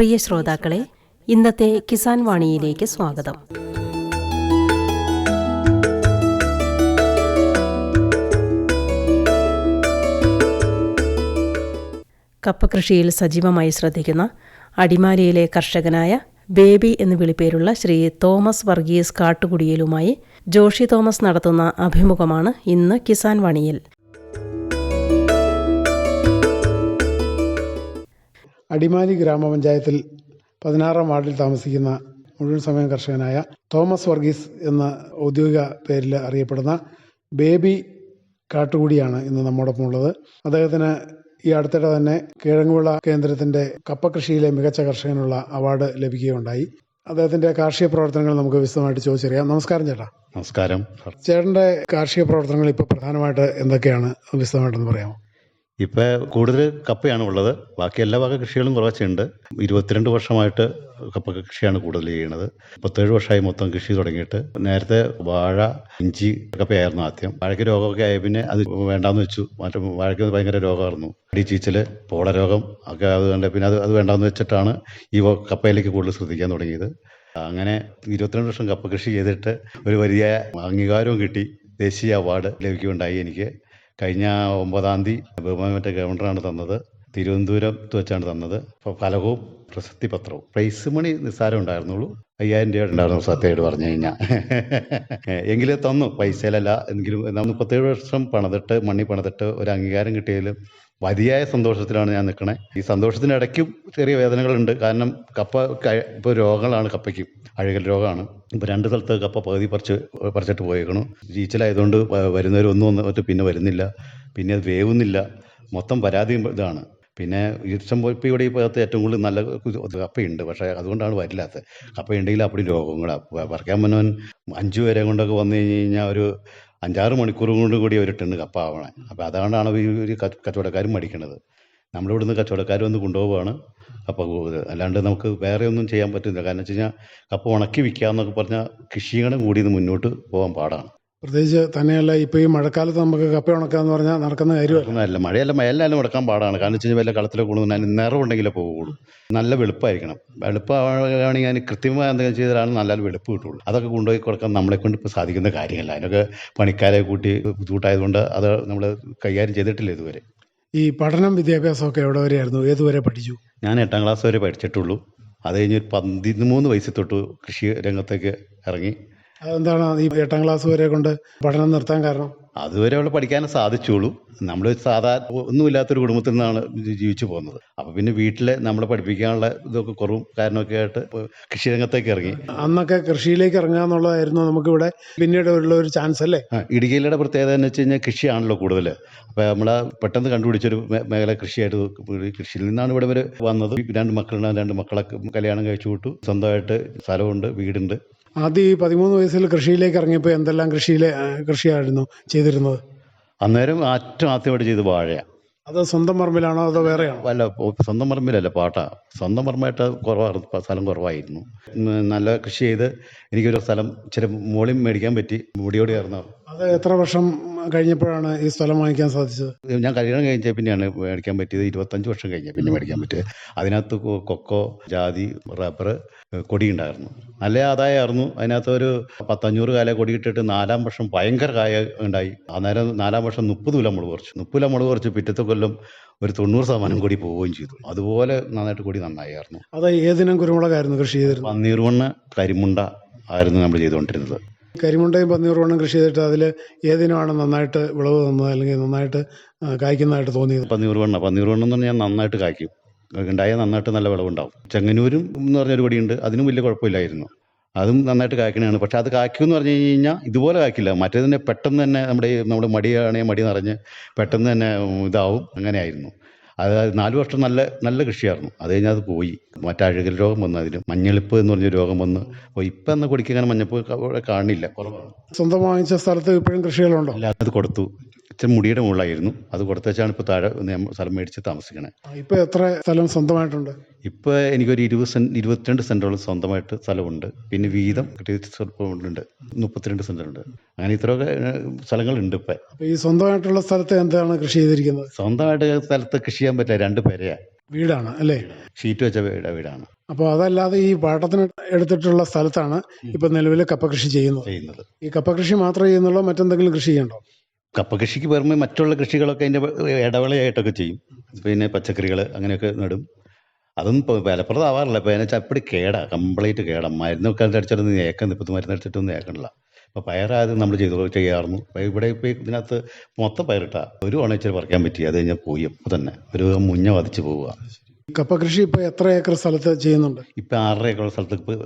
പ്രിയ ശ്രോതാക്കളെ ഇന്നത്തെ കിസാൻ വാണിയിലേക്ക് സ്വാഗതം. കപ്പ കൃഷിയിൽ സജീവമായി ശ്രദ്ധിക്കുന്ന അടിമാലിയിലെ കർഷകനായ ബേബി എന്ന് വിളിപ്പേരുള്ള ശ്രീ തോമസ് വർഗീസ് കാട്ടുകുടിയലുമായി ജോഷി തോമസ് നടത്തുന്ന അഭിമുഖമാണ് ഇന്ന് കിസാൻ വാണിയിൽ. അടിമാലി ഗ്രാമപഞ്ചായത്തിൽ പതിനാറാം വാർഡിൽ താമസിക്കുന്ന മുഴുവൻ സമയം കർഷകനായ തോമസ് വർഗീസ് എന്ന ഔദ്യോഗിക പേരിൽ അറിയപ്പെടുന്ന ബേബി കാട്ടുകൂടിയാണ് ഇന്ന് നമ്മോടൊപ്പം ഉള്ളത്. അദ്ദേഹത്തിന് ഈ അടുത്തിടെ തന്നെ കിഴങ്ങുവിള കേന്ദ്രത്തിന്റെ കപ്പ കൃഷിയിലെ മികച്ച കർഷകനുള്ള അവാർഡ് ലഭിക്കുകയുണ്ടായി. അദ്ദേഹത്തിന്റെ കാർഷിക പ്രവർത്തനങ്ങൾ നമുക്ക് വിശദമായിട്ട് ചോദിച്ചറിയാം. നമസ്കാരം ചേട്ടാ. നമസ്കാരം. ചേട്ടന്റെ കാർഷിക പ്രവർത്തനങ്ങൾ ഇപ്പോൾ പ്രധാനമായിട്ട് എന്തൊക്കെയാണ്? വിശദമായിട്ടൊന്ന് പറയാമോ? ഇപ്പം കൂടുതൽ കപ്പയാണ് ഉള്ളത്. ബാക്കി എല്ലാ വക കൃഷികളും കുറച്ചുണ്ട് ഇരുപത്തിരണ്ട് വർഷമായിട്ട് കപ്പ കൃഷിയാണ് കൂടുതൽ ചെയ്യുന്നത്. മുപ്പത്തേഴ് വർഷമായി മൊത്തം കൃഷി തുടങ്ങിയിട്ട്. നേരത്തെ വാഴ ഇഞ്ചി കപ്പയായിരുന്നു ആദ്യം. വാഴയ്ക്ക് രോഗമൊക്കെ ആയ പിന്നെ അത് വേണ്ടാന്ന് വെച്ചു. മറ്റേ വാഴയ്ക്ക് ഭയങ്കര രോഗമായിരുന്നു. അടി പോള രോഗം ഒക്കെ അത് കണ്ട് പിന്നെ അത് അത് വേണ്ടാന്ന് വെച്ചിട്ടാണ് ഈ കപ്പയിലേക്ക് കൂടുതൽ ശ്രദ്ധിക്കാൻ തുടങ്ങിയത്. അങ്ങനെ ഇരുപത്തിരണ്ട് വർഷം കപ്പ കൃഷി ചെയ്തിട്ട് ഒരു വലിയ അംഗീകാരവും കിട്ടി. ദേശീയ അവാർഡ് ലഭിക്കുകയുണ്ടായി എനിക്ക്. കഴിഞ്ഞ ഒമ്പതാം തീയതി ബഹുമാനമറ്റ ഗവർണറാണ് തന്നത്. തിരുവനന്തപുരത്ത് വെച്ചാണ് തന്നത്. അപ്പോൾ ഫലകവും പ്രശസ്തി പത്രവും പ്രൈസ് മണി നിസ്സാരം ഉണ്ടായിരുന്നുള്ളൂ. അയ്യായിരം രൂപ ഉണ്ടായിരുന്നു സത്യമായിട്ട് പറഞ്ഞു കഴിഞ്ഞാൽ എങ്കിലും തന്നു. പൈസയിലല്ല. എങ്കിലും മുപ്പത്തേഴ് വർഷം പണിതിട്ട് മണി പണിതിട്ട് ഒരു അംഗീകാരം കിട്ടിയതിലും വലിയായ സന്തോഷത്തിലാണ് ഞാൻ നിൽക്കണേ. ഈ സന്തോഷത്തിനിടയ്ക്കും ചെറിയ വേദനകളുണ്ട്. കാരണം കപ്പ ഇപ്പോൾ രോഗങ്ങളാണ് കപ്പയ്ക്ക്. അഴുകൽ രോഗമാണ്. ഇപ്പോൾ രണ്ട് സ്ഥലത്ത് കപ്പ പകുതി പറിച്ച് പറിച്ചിട്ട് പോയേക്കണു. ചീച്ചലായതുകൊണ്ട് വ- വരുന്നവർ ഒന്നും പിന്നെ വരുന്നില്ല. പിന്നെ അത് വേവുന്നില്ല. മൊത്തം പരാതി ഇതാണ്. പിന്നെ ഇപ്പോൾ ഇവിടെ ഈ ഭാഗത്ത് ഏറ്റവും കൂടുതൽ നല്ല കപ്പയുണ്ട്. പക്ഷേ അതുകൊണ്ടാണ് വരില്ലാത്തത് കപ്പയുണ്ടെങ്കിൽ അപ്പടി രോഗങ്ങളാണ് പറക്കാൻ വന്നവൻ അഞ്ചു പേരെ കൊണ്ടൊക്കെ വന്നു കഴിഞ്ഞ് കഴിഞ്ഞാൽ ഒരു അഞ്ചാറ് മണിക്കൂർ കൊണ്ട് കൂടി ഒരു ടണ്ണ് കപ്പ ആവണേ അപ്പോൾ അതുകൊണ്ടാണ് ഈ ഒരു കച്ചവടക്കാരും മടിക്കണത്. നമ്മളിവിടുന്ന് കച്ചവടക്കാർ വന്ന് കൊണ്ടുപോവുകയാണ് കപ്പ അല്ലാണ്ട് നമുക്ക് വേറെ ഒന്നും ചെയ്യാൻ പറ്റുന്നില്ല. കാരണം വെച്ച് കഴിഞ്ഞാൽ കപ്പ ഉണക്കി വിൽക്കുക എന്നൊക്കെ പറഞ്ഞാൽ കൃഷിയിടം കൂടി ഇത് മുന്നോട്ട് പോകാൻ പാടാണ്. പ്രത്യേകിച്ച് തന്നെയല്ല ഇപ്പോൾ ഈ മഴക്കാലത്ത് നമുക്ക് കപ്പ ഉണക്കാന്ന് പറഞ്ഞാൽ നടക്കുന്ന കാര്യമല്ല. അല്ല മഴയല്ല മഴയല്ലാലും ഉടക്കാൻ പാടാണ്. കാരണം വെച്ച് കഴിഞ്ഞാൽ വല്ല കളത്തിലെ കൂടുതൽ അതിന് നിറവുണ്ടെങ്കിലേ പോകുള്ളൂ നല്ല വെളുപ്പായിരിക്കണം. വെളുപ്പാണെങ്കിൽ അതിന് കൃത്യമായ എന്തെങ്കിലും ചെയ്താലാണ് നല്ല വെളുപ്പ് കിട്ടുള്ളൂ. അതൊക്കെ കൊണ്ടുപോയി കൊടുക്കാൻ നമ്മളെ കൊണ്ട് ഇപ്പൊ സാധിക്കുന്ന കാര്യങ്ങളല്ല. അതിനൊക്കെ പണിക്കാരെ കൂട്ടി ബുദ്ധിമുട്ടായതുകൊണ്ട് അത് നമ്മൾ കൈകാര്യം ചെയ്തിട്ടില്ല ഇതുവരെ. ഈ പഠനം വിദ്യാഭ്യാസം ഒക്കെ എവിടെ വരെയായിരുന്നു? ഏതുവരെ പഠിച്ചു? ഞാൻ എട്ടാം ക്ലാസ് വരെ പഠിച്ചിട്ടുള്ളൂ. അത് കഴിഞ്ഞ് പതിമൂന്ന് വയസ്സിൽ തൊട്ട് കൃഷി രംഗത്തേക്ക് ഇറങ്ങി. അതെന്താണ് ഈ എട്ടാം ക്ലാസ് വരെ കൊണ്ട് പഠനം നിർത്താൻ കാരണം? അതുവരെ അവൾ പഠിക്കാൻ സാധിച്ചുള്ളൂ. നമ്മൾ സാധാരണ ഒന്നുമില്ലാത്തൊരു കുടുംബത്തിൽ നിന്നാണ് ജീവിച്ചു പോകുന്നത്. അപ്പോൾ പിന്നെ വീട്ടിലെ നമ്മളെ പഠിപ്പിക്കാനുള്ള ഇതൊക്കെ കുറവും കാരണമൊക്കെ ആയിട്ട് കൃഷിരംഗത്തേക്ക് ഇറങ്ങി. അന്നൊക്കെ കൃഷിയിലേക്ക് ഇറങ്ങുക എന്നുള്ളതായിരുന്നു നമുക്കിവിടെ പിന്നീട് ഉള്ള ഒരു ചാൻസ് അല്ലേ? ഇടുക്കിയിലെ പ്രത്യേകത എന്ന് വെച്ച് കഴിഞ്ഞാൽ കൃഷിയാണല്ലോ കൂടുതൽ അപ്പോൾ നമ്മളെ പെട്ടെന്ന് കണ്ടുപിടിച്ചൊരു മേഖല കൃഷിയായിട്ട് കൃഷിയിൽ നിന്നാണ് ഇവിടെ വരെ വന്നത്. രണ്ട് മക്കളുണ്ട് രണ്ട് മക്കളൊക്കെ കല്യാണം കഴിച്ചു വിട്ടു. സ്വന്തമായിട്ട് സ്ഥലമുണ്ട് വീടുണ്ട്. ആദ്യം ഈ പതിമൂന്ന് വയസ്സിൽ കൃഷിയിലേക്ക് ഇറങ്ങിയപ്പോൾ എന്തെല്ലാം കൃഷിയിലെ കൃഷിയായിരുന്നു ചെയ്തിരുന്നത്? അന്നേരം ഏറ്റവും ആദ്യമായിട്ട് ചെയ്ത് വാഴയാണ് അത് സ്വന്തം പറമ്പിലാണോ അതോ വേറെയാണോ? അല്ല സ്വന്തം പറമ്പിലല്ല പാട്ടാ. സ്വന്തം പറമ്പായിട്ട് കുറവായിരുന്നു സ്ഥലം കുറവായിരുന്നു. നല്ല കൃഷി ചെയ്ത് എനിക്കൊരു സ്ഥലം ഇച്ചിരി മോളിൽ മേടിക്കാൻ പറ്റി മുടിയോടെ ചേർന്ന അത് എത്ര വർഷം കഴിഞ്ഞപ്പോഴാണ് ഈ സ്ഥലം വാങ്ങിക്കാൻ സാധിച്ചത്? ഞാൻ കല്യാണം കഴിഞ്ഞ പിന്നെയാണ് മേടിക്കാൻ പറ്റിയത്. ഇരുപത്തഞ്ച് വർഷം കഴിഞ്ഞ പിന്നെ മേടിക്കാൻ പറ്റിയത്. അതിനകത്ത് കൊക്കോ ജാതി റബ്ബർ കൊടി ഉണ്ടായിരുന്നു. നല്ല ആദായമായിരുന്നു. അതിനകത്ത് ഒരു പത്തഞ്ഞൂറ് കാല കൊടി ഇട്ടിട്ട് നാലാം വർഷം ഭയങ്കര കായ ഉണ്ടായി. അന്നേരം നാലാം വർഷം മുപ്പത് കിലോ മുളക് കുറച്ച് മുപ്പത് കിലോ മുളക് കുറച്ച് പിറ്റത്തെ കൊല്ലം ഒരു തൊണ്ണൂറ് ശതമാനം കൊടി പോവുകയും ചെയ്തു. അതുപോലെ നന്നായിട്ട് കൊടി നന്നായിരുന്നു. അത് ഏതിനും കുരുമുളകായിരുന്നു കൃഷി ചെയ്തിരുന്നത്. പന്നീർവണ്ണ കരിമുണ്ട ആയിരുന്നു നമ്മൾ ചെയ്തുകൊണ്ടിരുന്നത്. കരിമുണ്ടയും പന്നിയൂറുവണ്ണം കൃഷി ചെയ്തിട്ട് അതിൽ ഏതിനാണ് നന്നായിട്ട് വിളവ് തന്നത് അല്ലെങ്കിൽ നന്നായിട്ട് കായ്ക്കുന്നതായിട്ട് തോന്നിയത്? പന്നീർവണ്ണ പന്നീർവണ്ണം എന്ന് പറഞ്ഞാൽ നന്നായിട്ട് കായ്ക്കും. ഉണ്ടായാൽ നന്നായിട്ട് നല്ല വിളവുണ്ടാവും. ചെങ്ങന്നൂരും എന്ന് പറഞ്ഞൊരു പടിയുണ്ട്. അതിനും വലിയ കുഴപ്പമില്ലായിരുന്നു. അതും നന്നായിട്ട് കായ്ക്കണതാണ് പക്ഷെ അത് കായ്ക്കും എന്ന് പറഞ്ഞു കഴിഞ്ഞാൽ ഇതുപോലെ കായ്ക്കില്ല. മറ്റേതിനെ പെട്ടെന്ന് തന്നെ നമ്മുടെ നമ്മുടെ മടിയാണെങ്കിൽ മടി നിറഞ്ഞ് പെട്ടെന്ന് തന്നെ ഇതാവും. അങ്ങനെയായിരുന്നു. അത് നാല് വർഷം നല്ല നല്ല കൃഷിയായിരുന്നു. അത് കഴിഞ്ഞാൽ അത് പോയി. മറ്റേ അഴുകൽ രോഗം വന്നു അതിന് മഞ്ഞളിപ്പ് എന്ന് പറഞ്ഞ രോഗം വന്ന്. അപ്പോൾ ഇപ്പം എന്ന കുടിക്കാൻ മഞ്ഞപ്പ് കാണില്ല. കുറവാണ് സ്വന്തം വാങ്ങിച്ച സ്ഥലത്ത് ഇപ്പോഴും കൃഷികളുണ്ടോ? അല്ല അത് കൊടുത്തു. ഇച്ചിരി മുടിയുടെ മുകളിലായിരുന്നു. അത് കൊടുത്തേച്ചാണ് ഇപ്പോൾ താഴെ സ്ഥലം മേടിച്ച് താമസിക്കണേ. ഇപ്പൊ എത്ര സ്ഥലം സ്വന്തമായിട്ടുണ്ട്? ഇപ്പോൾ എനിക്കൊരു ഇരുപത് സെന്റ് ഇരുപത്തിരണ്ട് സെന്റോളം സ്വന്തമായിട്ട് സ്ഥലമുണ്ട്. പിന്നെ വീതം കിട്ടിയ സ്വല്പമുണ്ട് മുപ്പത്തിരണ്ട് സെന്റുണ്ട് അങ്ങനെ ഇത്രയൊക്കെ സ്ഥലങ്ങളുണ്ട് ഇപ്പം. ഈ സ്വന്തമായിട്ടുള്ള സ്ഥലത്ത് എന്താണ് കൃഷി ചെയ്തിരിക്കുന്നത്? സ്വന്തമായിട്ട് സ്ഥലത്ത് കൃഷി ചെയ്യാൻ പറ്റില്ല. രണ്ട് പേരെയാണ് വീടാണ് അല്ലേ? ഷീറ്റ് വെച്ച വീടാ വീടാണ്. അപ്പോൾ അതല്ലാതെ ഈ പാട്ടത്തിന് എടുത്തിട്ടുള്ള സ്ഥലത്താണ് ഇപ്പൊ നിലവിൽ കപ്പ കൃഷി ചെയ്യുന്നത്. ചെയ്യുന്നത്. ഈ കപ്പ കൃഷി മാത്രമേ ചെയ്യുന്നുള്ളൂ? മറ്റെന്തെങ്കിലും കൃഷി ചെയ്യണ്ടോ? കപ്പ കൃഷിക്ക് പുറമെ മറ്റുള്ള കൃഷികളൊക്കെ അതിന്റെ ഇടവേളയായിട്ടൊക്കെ ചെയ്യും. പിന്നെ പച്ചക്കറികൾ അങ്ങനെയൊക്കെ നടും. അതൊന്നും ഫലപ്രദമാവാറില്ല ഇപ്പോൾ അതിനെ ചപ്പടി കേടാ. കംപ്ലീറ്റ് കേടാ. മരുന്നൊക്കെ അടിച്ചിട്ടൊന്നും ഏക്കുന്നു ഇപ്പം മരുന്ന് അടിച്ചിട്ടൊന്നും ഏക്കണില്ല ഇപ്പോൾ പയറായത് നമ്മൾ ചെയ്തു ചെയ്യാറുന്നു. അപ്പോൾ ഇവിടെ ഇപ്പോൾ ഇതിനകത്ത് മൊത്തം പയറിട്ടാ. ഒരു ഉണച്ചിട്ട് പറിക്കാൻ പറ്റി. അത് കഴിഞ്ഞാൽ പോയി. അപ്പോൾ തന്നെ ഒരു മുഞ്ഞ വധിച്ച് പോവുക. കപ്പ കൃഷി ഇപ്പൊ എത്ര ഏക്കർ സ്ഥലത്ത് ചെയ്യുന്നുണ്ട്? ഇപ്പം ആറര ഏക്കർ സ്ഥലത്ത് ഇപ്പോൾ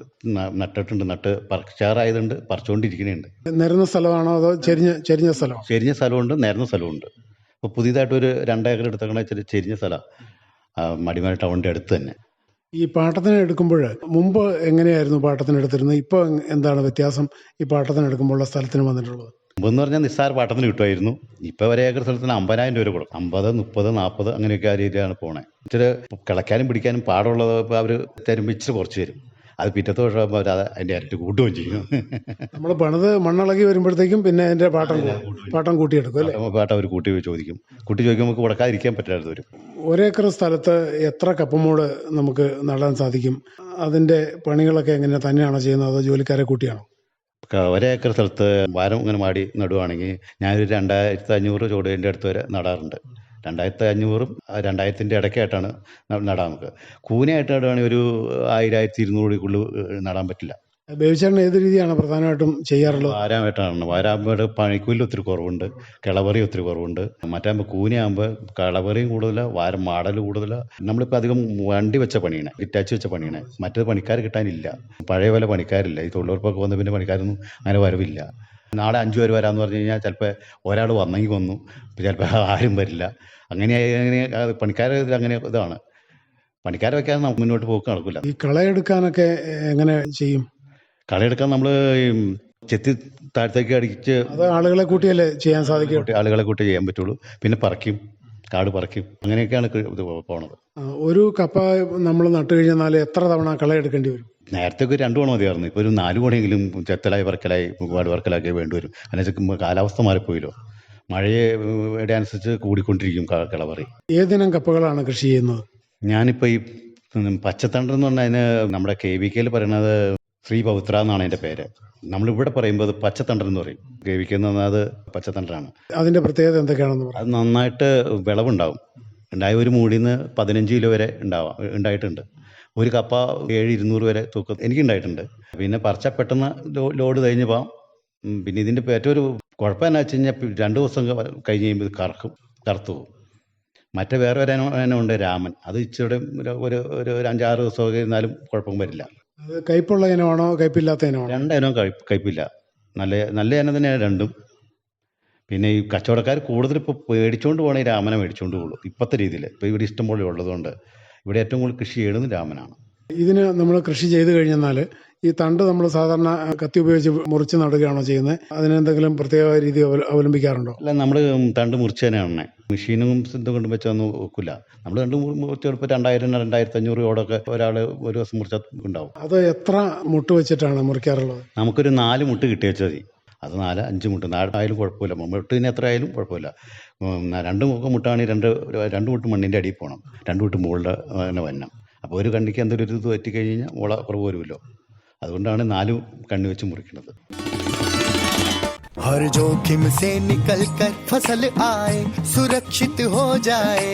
നട്ടിട്ടുണ്ട്. നട്ട് പറിച്ചാറായതുണ്ട് പറിച്ചുകൊണ്ടിരിക്കുന്നുണ്ട് നിരന്ന സ്ഥലമാണോ അതോ ചെരിഞ്ഞ ചെരിഞ്ഞ സ്ഥലമാണോ? ചെരിഞ്ഞ സ്ഥലമുണ്ട് നേർന്ന സ്ഥലമുണ്ട്. ഇപ്പൊ പുതിയതായിട്ട് ഒരു രണ്ടേക്കർ എടുത്തേക്കണ ഇച്ചിരി ചെരിഞ്ഞ സ്ഥലമാണ് മടിമാല ടൗണിന്റെ അടുത്ത് തന്നെ. ഈ പാട്ടത്തിന് എടുക്കുമ്പോൾ മുമ്പ് എങ്ങനെയായിരുന്നു പാട്ടത്തിന് എടുത്തിരുന്നത്? ഇപ്പോൾ എന്താണ് വ്യത്യാസം ഈ പാട്ടത്തിന് എടുക്കുമ്പോഴുള്ള സ്ഥലത്തിന് വന്നിട്ടുള്ളത്? മുമ്പെന്ന് പറഞ്ഞാൽ നിസ്സാര പാട്ടത്തിന് കിട്ടുമായിരുന്നു. ഇപ്പോൾ വരെ ഏക്കർ സ്ഥലത്തിന് അമ്പതിനായിരം രൂപ കൊടുക്കും അമ്പത് മുപ്പത് നാൽപ്പത് അങ്ങനെയൊക്കെ ആ രീതിയിലാണ് പോണേ. ഇച്ചിരി കിളയ്ക്കാനും പിടിക്കാനും പാടുള്ളത് ഇപ്പോൾ അവർ തരുമ്പിച്ച് കുറച്ച് തരും. അത് പിറ്റത്തെ വർഷം ആകുമ്പോൾ അവർ അതിന്റെ ഇരട്ടി കൂട്ടുകയും ചെയ്യും. നമ്മൾ പണിത് മണ്ണിളകി വരുമ്പോഴത്തേക്കും പിന്നെ അതിന്റെ പാട്ടം പാട്ടം കൂട്ടിയെടുക്കും അല്ലേ? പാട്ടം അവർ കൂട്ടി ചോദിക്കും. കൂട്ടി ചോദിക്കുമ്പോൾ നമുക്ക് കൊടുക്കാതിരിക്കാൻ പറ്റാതെ വരും. ഒരേക്കർ സ്ഥലത്ത് എത്ര കപ്പമൂട് നമുക്ക് നടാൻ സാധിക്കും? അതിന്റെ പണികളൊക്കെ എങ്ങനെ തന്നെയാണോ ചെയ്യുന്നത്? അതോ ജോലിക്കാരെ കൂട്ടിയാണോ? ഒരേക്കർ സ്ഥലത്ത് വാരം ഇങ്ങനെ മാടി നടുവാണെങ്കിൽ ഞാനൊരു രണ്ടായിരത്തി അഞ്ഞൂറ് ചോടിന്റെ അടുത്ത് വരെ നടാറുണ്ട്. രണ്ടായിരത്തി അഞ്ഞൂറും രണ്ടായിരത്തിന്റെ ഇടയ്ക്കായിട്ടാണ് നടാൻ നമുക്ക്. കൂനയായിട്ട് നടുവാണെങ്കിൽ ഒരു ആയിരം ആയിരത്തി ഇരുന്നൂറിക്കുള്ളിൽ നടാൻ പറ്റില്ല. ബേബിച്ചേട്ടൻ ഏത് രീതിയാണ് പ്രധാനമായിട്ടും ചെയ്യാറുള്ളത്? വാരാമായിട്ടാണ് വാരാമ്പയുടെ പണിക്കൂലി ഒത്തിരി കുറവുണ്ട് കിളവറി ഒത്തിരി കുറവുണ്ട്. മറ്റാകുമ്പോൾ കൂനയാകുമ്പോൾ കിളവറിയും കൂടുതലാണ് വാരം മാടൽ കൂടുതലാണ് നമ്മളിപ്പോൾ അധികം വണ്ടി വെച്ച പണിയാണ് ഇറ്റാച്ച് വെച്ച പണിയാണ്. മറ്റേത് പണിക്കാർ കിട്ടാനില്ല. പഴയ പോലെ പണിക്കാരില്ല. ഈ തൊഴിലുറപ്പൊക്കെ വന്ന പിന്നെ പണിക്കാരൊന്നും അങ്ങനെ വരവില്ല. നാളെ അഞ്ചു പേര് വരാമെന്ന് പറഞ്ഞു കഴിഞ്ഞാൽ ചിലപ്പോൾ ഒരാൾ വന്നെങ്കിൽ വന്നു ചിലപ്പോൾ ആരും വരില്ല. അങ്ങനെ അങ്ങനെ പണിക്കാർ അങ്ങനെ ഇതാണ്. പണിക്കാരെ വെക്കാതെ നമുക്ക് മുന്നോട്ട് പോക്ക് നടക്കില്ല ഈ കളയെടുക്കാനൊക്കെ എങ്ങനെ ചെയ്യും? കളയെടുക്കാൻ നമ്മൾ ചെത്തി താഴത്തേക്ക് അടിച്ച് അത് ആളുകളെ കൂട്ടിയല്ലേ ചെയ്യാൻ സാധിക്കും? ആളുകളെ കൂട്ടി ചെയ്യാൻ പറ്റുള്ളൂ. പിന്നെ പറിക്കും. കാട് പറിക്കും. അങ്ങനെയൊക്കെയാണ് പോകുന്നത് ഇത് പോണത്. ഒരു കപ്പ നമ്മൾ നട്ടു കഴിഞ്ഞാൽ എത്ര തവണ കളയെടുക്കേണ്ടി വരും? നേരത്തെ ഒക്കെ രണ്ടു മണി മതിയായിരുന്നു. ഇപ്പോൾ ഒരു നാല് മണിയെങ്കിലും ചെത്തലായി വർക്കലായി ഒരുപാട് വർക്കലാക്കി വേണ്ടി വരും. അതിനനുസരിച്ച് കാലാവസ്ഥ മാറിപ്പോയില്ലോ. മഴയുടെ അനുസരിച്ച് കൂടിക്കൊണ്ടിരിക്കും കിളവറി. ഏതിനം കപ്പകളാണ് കൃഷി ചെയ്യുന്നത്? ഞാനിപ്പോൾ ഈ പച്ചത്തണ്ടർ പച്ചത്തണ്ട് എന്ന് പറഞ്ഞാൽ അതിന് നമ്മുടെ കെ വി കെയിൽ പറയുന്നത് ശ്രീ പവിത്ര എന്നാണ് അതിന്റെ പേര്. നമ്മളിവിടെ പറയുമ്പോൾ അത് പച്ചത്തണ്ടൻ എന്ന് പറയും. കെ വി കെ എന്ന് പറഞ്ഞാൽ അത് പച്ചത്തണ്ടനാണ് അതിന്റെ പ്രത്യേകത എന്തൊക്കെയാണെന്ന് അത് നന്നായിട്ട് വിളവുണ്ടാവും. ഉണ്ടായ ഒരു മൂടിന്ന് പതിനഞ്ച് കിലോ വരെ ഉണ്ടാവാം ഉണ്ടായിട്ടുണ്ട്. ഒരു കപ്പ ഏഴ് ഇരുന്നൂറ് വരെ തൂക്കം എനിക്കുണ്ടായിട്ടുണ്ട്. പിന്നെ പറിച്ച പെട്ടെന്ന് ലോഡ് കഴിഞ്ഞ് പോകാം പിന്നെ ഇതിന്റെ ഏറ്റവും ഒരു കുഴപ്പം എന്നാ വെച്ച് കഴിഞ്ഞാൽ രണ്ട് ദിവസം കഴിഞ്ഞ് കഴിയുമ്പോൾ ഇത് കറക്കും കറുത്തു പോകും. മറ്റേ വേറെ ഒരു ഉണ്ട് രാമൻ. അത് ഇച്ചിരി ഒരു ഒരു അഞ്ചാറ് ദിവസമൊക്കെ ഇരുന്നാലും കുഴപ്പം വരില്ല. കയ്പുള്ള ഇനമാണോ കയ്പില്ലാത്ത ഇനമാണോ രണ്ടിനവും കഴി കയ്പില്ല. നല്ല നല്ല ഇനം തന്നെയാണ് രണ്ടും. പിന്നെ ഈ കച്ചവടക്കാർ കൂടുതൽ ഇപ്പോൾ മേടിച്ചുകൊണ്ട് പോകണേ രാമനെ മേടിച്ചുകൊണ്ട് പോകുള്ളൂ ഇപ്പോഴത്തെ രീതിയിൽ ഇപ്പോൾ ഇവിടെ ഇഷ്ടംപോലെ ഉള്ളതുകൊണ്ട്. ഇവിടെ ഏറ്റവും കൂടുതൽ കൃഷി ചെയ്യുന്നത് രാമനാണ്. ഇതിന് നമ്മൾ കൃഷി ചെയ്തു കഴിഞ്ഞാൽ ഈ തണ്ട് നമ്മൾ സാധാരണ കത്തി ഉപയോഗിച്ച് മുറിച്ച് നടുകയാണോ ചെയ്യുന്നത്? അതിനെന്തെങ്കിലും പ്രത്യേക രീതി അവല- അവലംബിക്കാറുണ്ടോ? അല്ല നമ്മൾ തണ്ട് മുറിച്ച് തന്നെയാണ്. മെഷീനും ഇതും കൊണ്ട് വെച്ചൊന്നും ഒക്കില്ല. നമ്മൾ രണ്ട് മുറിച്ച് ഇപ്പോൾ രണ്ടായിരം രണ്ടായിരത്തി അഞ്ഞൂറ് രൂപയോടൊക്കെ ഒരാൾ ഒരു ദിവസം മുറിച്ചുണ്ടാവും അത് എത്ര മുട്ട് വെച്ചിട്ടാണ് മുറിക്കാറുള്ളത്? നമുക്കൊരു നാല് മുട്ട് കിട്ടി വെച്ചാൽ മതി. അത് നാല് അഞ്ച് മുട്ട് നാലായാലും കുഴപ്പമില്ല മുട്ടിന് എത്ര ആയാലും കുഴപ്പമില്ല ഉം, രണ്ട് മുഖം മുട്ടാണെങ്കിൽ രണ്ട് രണ്ട് മുട്ട് മണ്ണിൻ്റെ അടിയിൽ പോകണം രണ്ട് മുട്ട് മുകളിൽ അങ്ങനെ വരണം അപ്പോൾ ഒരു കണ്ണിക്ക് എന്തൊരു ഇത് പറ്റിക്കഴിഞ്ഞ് കഴിഞ്ഞാൽ മുള കുറവ് വരുമല്ലോ അതുകൊണ്ടാണ് നാല് കണ്ണി വെച്ച് മുറിക്കുന്നത് हर जोखिम से निकल कर फसल आए सुरक्षित हो जाए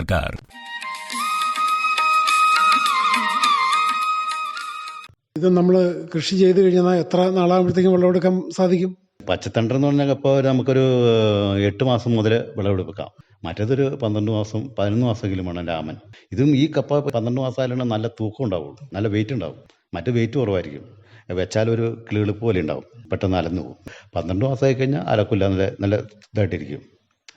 ഇത് നമ്മൾ കൃഷി ചെയ്ത് കഴിഞ്ഞാൽ എത്ര നാളാകുമ്പോഴത്തേക്കും വിളവെടുക്കാൻ സാധിക്കും? പച്ചത്തണ്ടർ എന്ന് പറഞ്ഞാൽ ഇപ്പോൾ നമുക്കൊരു എട്ട് മാസം മുതൽ വിളവെടുക്കാം. മറ്റേതൊരു പന്ത്രണ്ട് മാസം പതിനൊന്ന് മാസമെങ്കിലും വേണം രാമൻ. ഇതും ഈ കപ്പ പന്ത്രണ്ട് മാസമായാലാണ് നല്ല തൂക്കം ഉണ്ടാവുള്ളൂ. നല്ല വെയിറ്റ് ഉണ്ടാവും. മറ്റു വെയിറ്റ് കുറവായിരിക്കും. വെച്ചാൽ ഒരു കിളിളിപ്പ് പോലെ ഉണ്ടാവും. പെട്ടെന്ന് അലന്നു പോകും. പന്ത്രണ്ട് മാസമായി കഴിഞ്ഞാൽ അലക്കില്ല നല്ല നല്ല ഇതായിട്ടിരിക്കും.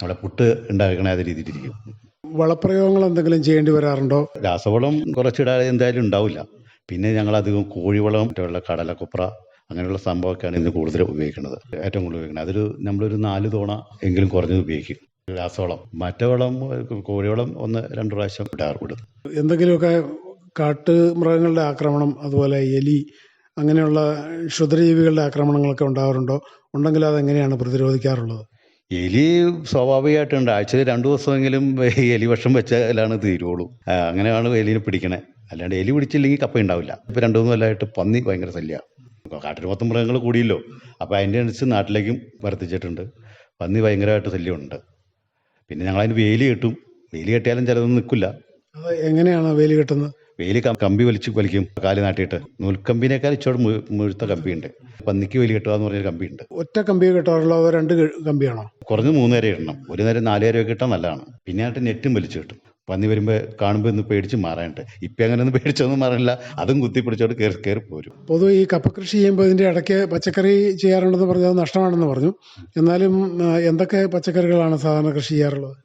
നമ്മളെ പുട്ട് ഉണ്ടാക്കണ അതേ രീതിയിലിരിക്കും. വളപ്രയോഗങ്ങൾ എന്തെങ്കിലും ചെയ്യേണ്ടി വരാറുണ്ടോ? രാസവളം കുറച്ചിടാതെ എന്തായാലും ഉണ്ടാവില്ല. പിന്നെ ഞങ്ങൾ അധികം കോഴിവളം മറ്റുള്ള കടലക്കുപ്ര അങ്ങനെയുള്ള സംഭവമൊക്കെയാണ് ഇന്ന് കൂടുതൽ ഉപയോഗിക്കുന്നത്. ഏറ്റവും കൂടുതൽ ഉപയോഗിക്കുന്നത്. അതൊരു നമ്മളൊരു നാല് തവണ എങ്കിലും കുറഞ്ഞത് ഉപയോഗിക്കും. രാസവളം. മറ്റേ വളം കോഴിവളം ഒന്ന് രണ്ട് പ്രാവശ്യം ഇടാറുണ്ട്. എന്തെങ്കിലുമൊക്കെ കാട്ട് മൃഗങ്ങളുടെ ആക്രമണം അതുപോലെ എലി അങ്ങനെയുള്ള ക്ഷുദ്രജീവികളുടെ ആക്രമണങ്ങളൊക്കെ ഉണ്ടാവാറുണ്ടോ? ഉണ്ടെങ്കിൽ അതെങ്ങനെയാണ് പ്രതിരോധിക്കാറുള്ളത്? എലി സ്വാഭാവികമായിട്ടുണ്ട്. ആഴ്ചയിൽ രണ്ടു ദിവസമെങ്കിലും എലി വിഷം വെച്ചാലാണ് തീരുള്ളൂ. അങ്ങനെയാണ് എലിനെ പിടിക്കണേ. അല്ലാണ്ട് എലി പിടിച്ചില്ലെങ്കിൽ കപ്പ ഉണ്ടാവില്ല. ഇപ്പം രണ്ടു മൂന്ന് കൊല്ലമായിട്ട് പന്നി ഭയങ്കര ശല്യമാണ് കാട്ടിൽ മൊത്തം മൃഗങ്ങൾ കൂടിയല്ലോ. അപ്പോൾ അതിന്റെ അനുസരിച്ച് നാട്ടിലേക്കും വർദ്ധിച്ചിട്ടുണ്ട്. പന്നി ഭയങ്കരമായിട്ട് ശല്യമുണ്ട്. പിന്നെ ഞങ്ങളതിന് വേലി കെട്ടും. വേലി കെട്ടിയാലും ചിലതൊന്നും നിൽക്കില്ല. എങ്ങനെയാണ് വേലി കെട്ടുന്നത്? വേലി കമ്പി വലിച്ചു വലിക്കും. കാൽ നാട്ടിയിട്ട്. നൂൽക്കമ്പിനേക്കാൾ ഇച്ചോട് മുഴുത്ത കമ്പിയുണ്ട്. പന്നിക്ക് വേലി കെട്ടുക എന്ന് പറഞ്ഞൊരു കമ്പിയുണ്ട്. ഒറ്റ കമ്പി കെട്ടാറുള്ളൂ രണ്ട് കമ്പിയാണോ? കുറഞ്ഞ് മൂന്ന് നേരം ഇടണം. ഒരു നേരം നാല് നേരം ഇട്ടാൽ നല്ലതാണ്. പിന്നെ ആയിട്ട് നെറ്റും വലിച്ചു കിട്ടും. പന്നി വരുമ്പോൾ കാണുമ്പോൾ ഒന്ന് പേടിച്ച് മാറാനുണ്ട്. ഇപ്പം അങ്ങനെ ഒന്നും പേടിച്ചൊന്നും മാറില്ല അതും കുത്തി പിടിച്ചോട്ട് കയറി കയറി പോരും. പൊതുവെ ഈ കപ്പ കൃഷി ചെയ്യുമ്പോൾ ഇതിന്റെ ഇടയ്ക്ക് പച്ചക്കറി ചെയ്യാറുണ്ടെന്ന് പറഞ്ഞത് നഷ്ടമാണെന്ന് പറഞ്ഞു. എന്നാലും എന്തൊക്കെ പച്ചക്കറികളാണ് സാധാരണ കൃഷി ചെയ്യാറുള്ളത്?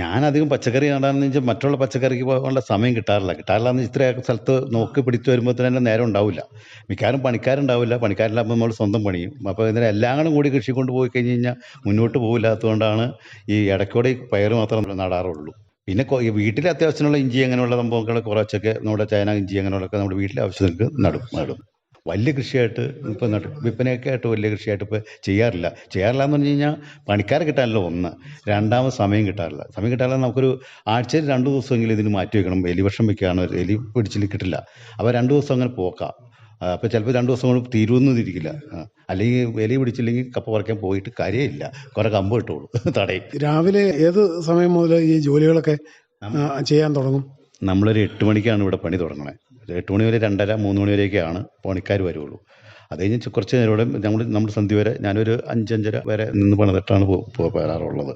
ഞാൻ അധികം പച്ചക്കറി നടാന്ന് വെച്ചാൽ മറ്റുള്ള പച്ചക്കറിക്ക് പോകാനുള്ള സമയം കിട്ടാറില്ല. കിട്ടാറില്ല എന്ന് ഇത്ര സ്ഥലത്ത് നോക്കി പിടിച്ച് വരുമ്പോൾ തന്നെ നേരം ഉണ്ടാവില്ല. മിക്കവാറും പണിക്കാരുണ്ടാവില്ല. പണിക്കാരില്ലാകുമ്പോൾ നമ്മൾ സ്വന്തം പണിയും. അപ്പോൾ ഇതിനെ എല്ലാം കൂടെ കൃഷി കൊണ്ട് പോയി കഴിഞ്ഞ് കഴിഞ്ഞാൽ മുന്നോട്ട് പോകില്ലാത്തതുകൊണ്ടാണ് ഈ ഇടയ്ക്കൂടെ പയർ മാത്രം നടാറുള്ളൂ. പിന്നെ വീട്ടിലെ അത്യാവശ്യത്തിനുള്ള ഇഞ്ചി അങ്ങനെയുള്ള സംഭവങ്ങൾ കുറച്ചൊക്കെ നമ്മുടെ ചൈന ഇഞ്ചി അങ്ങനെയുള്ളതൊക്കെ നമ്മുടെ വീട്ടിലെ ആവശ്യങ്ങൾക്ക് നടും നടും. വലിയ കൃഷിയായിട്ട് ഇപ്പം നട്ട് വിൽപ്പനയൊക്കെ ആയിട്ട് വലിയ കൃഷിയായിട്ട് ഇപ്പോൾ ചെയ്യാറില്ല. ചെയ്യാറില്ല എന്ന് പറഞ്ഞു കഴിഞ്ഞാൽ പണിക്കാരെ കിട്ടാനില്ല ഒന്ന്. രണ്ടാമത് സമയം കിട്ടാറില്ല. സമയം കിട്ടാറില്ല നമുക്കൊരു ആഴ്ചയിൽ രണ്ട് ദിവസമെങ്കിലും ഇതിന് മാറ്റി വെക്കണം. എലി വർഷം വെക്കുകയാണ് എലി പിടിച്ചിൽ കിട്ടില്ല. അപ്പോൾ രണ്ട് ദിവസം അങ്ങനെ പോക്കാം. അപ്പോൾ ചിലപ്പോൾ രണ്ട് ദിവസം കൊണ്ട് തീരുമെന്നും ഇരിക്കില്ല അല്ലെങ്കിൽ എലി പിടിച്ചില്ലെങ്കിൽ കപ്പ പറിക്കാൻ പോയിട്ട് കാര്യമില്ല. കുറേ കമ്പ് കിട്ടുള്ളൂ തടയും. രാവിലെ ഏത് സമയം മുതൽ ഈ ജോലികളൊക്കെ ചെയ്യാൻ തുടങ്ങും? നമ്മളൊരു എട്ട് മണിക്കാണ് ഇവിടെ പണി തുടങ്ങണത് ഒരു എട്ട് മണി വരെ രണ്ടര മൂന്ന് മണി വരെയൊക്കെയാണ് പണിക്കാർ വരുള്ളൂ. അത് കഴിഞ്ഞ് കുറച്ച് നേരം ഇവിടെ നമ്മൾ സന്ധ്യ വരെ ഞാനൊരു അഞ്ചഞ്ചര വരെ നിന്ന് പണിതിട്ടാണ് പോരാറുള്ളത്